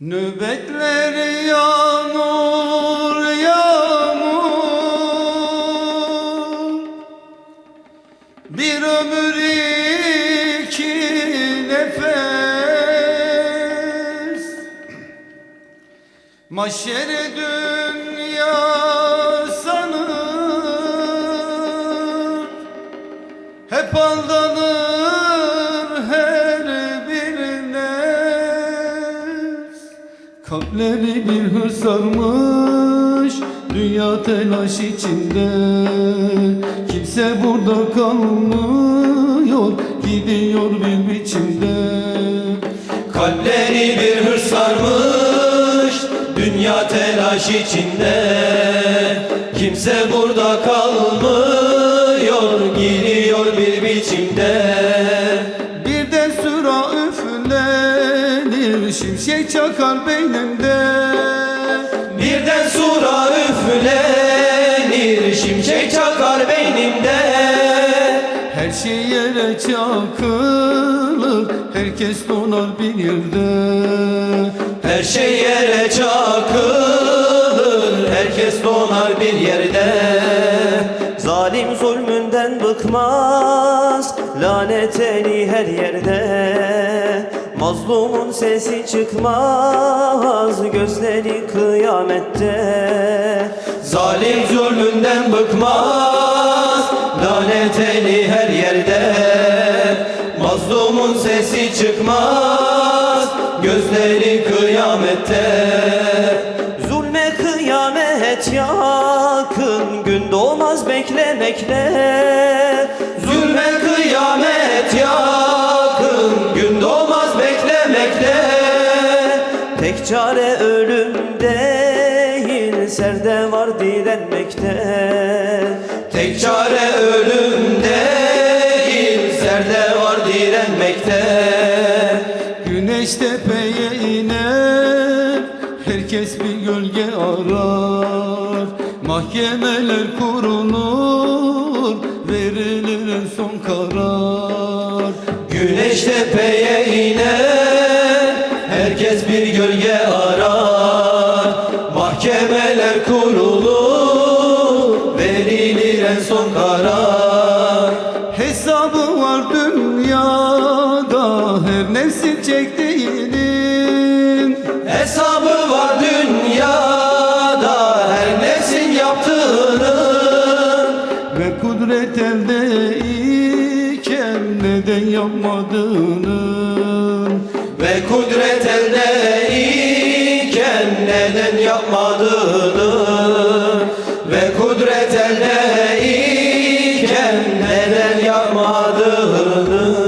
Nöbetleri yağmur yağmur. Bir ömür iki nefes. Maşeri dünya sanır. Hep aldanır Kalpleri bir hırs sarmış Dünya telaş içinde. Kimse burada kalmıyor Gidiyor bir biçimde. Kalpleri bir hırs sarmış Dünya telaş içinde. Kimse burada kalmıyor Gidiyor bir biçimde çakar beynimde. Birden sura üflenir Şimşek çakar beynimde. Her şey yere çakılır Herkes donar bir yerde. Her şey yere çakılır Herkes donar bir yerde. Zalim zulmünden bıkmaz Lanet eli her yerde Mazlumun sesi çıkmaz Gözleri kıyamette. Zalim zulmünden bıkmaz Lanet eli her yerde. Mazlumun sesi çıkmaz Gözleri kıyamette. Zulme kıyamet yakın Gün doğmaz beklemekle Tek çare ölüm değil Serde var direnmekte. Tek çare ölüm değil Serde var direnmekte. Güneş tepeye iner Herkes bir gölge arar. Mahkemeler kurulur Verilir en son karar. Güneş tepeye iner son karar. Hesabı var dünyada Her nefsin çektiğinin. Hesabı var dünyada Her nefsin yaptığının. Ve kudret elde Neden yapmadığının. Ve kudret elde Neden yapmadığını kudret elde iken Neden yapmadığını